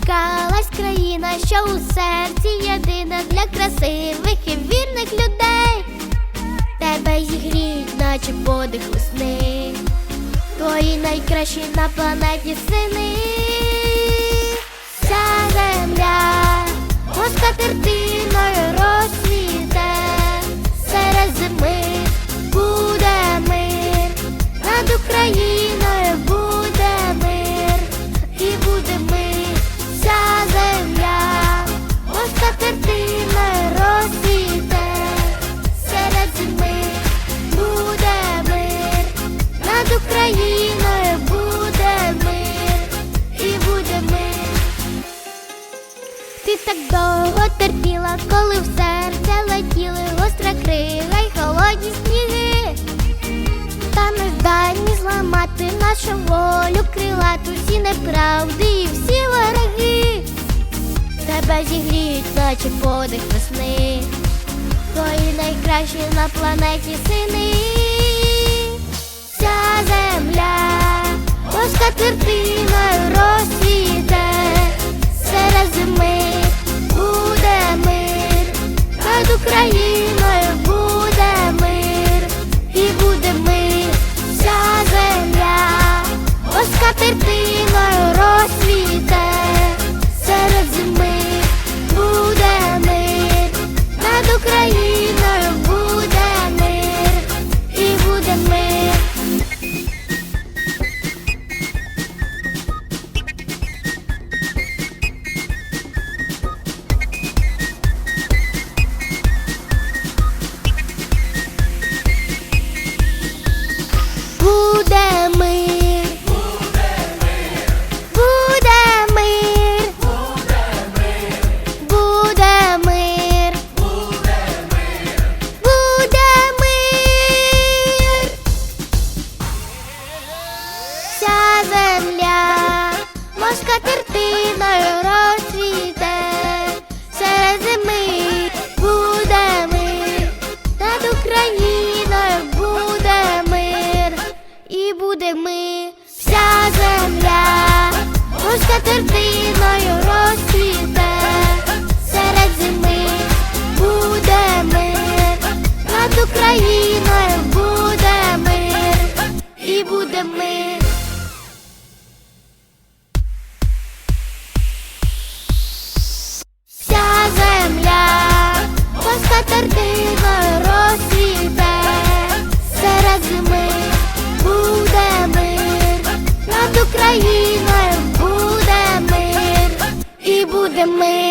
Зачекалась країна, що у серці єдина для красивих і вірних людей. Тебе зігріють, наче подих весни. Твої найкращі на планеті сини. Так довго терпіла, коли в серце летіли гостра крига й холодні сніги. Та не здатні зламати нашу волю, крилату всі неправди і всі вороги. Тебе зігріють, наче подих весни. Твої найкращі на планеті сини. Вся земля москатертиною москатертиною розцвіте, серед зими буде мир, над Україною буде мир, і буде мир, вся земля. Москатертиною розцвіте, серед зими буде мир, над Україною буде мир, і буде мир. Над Україною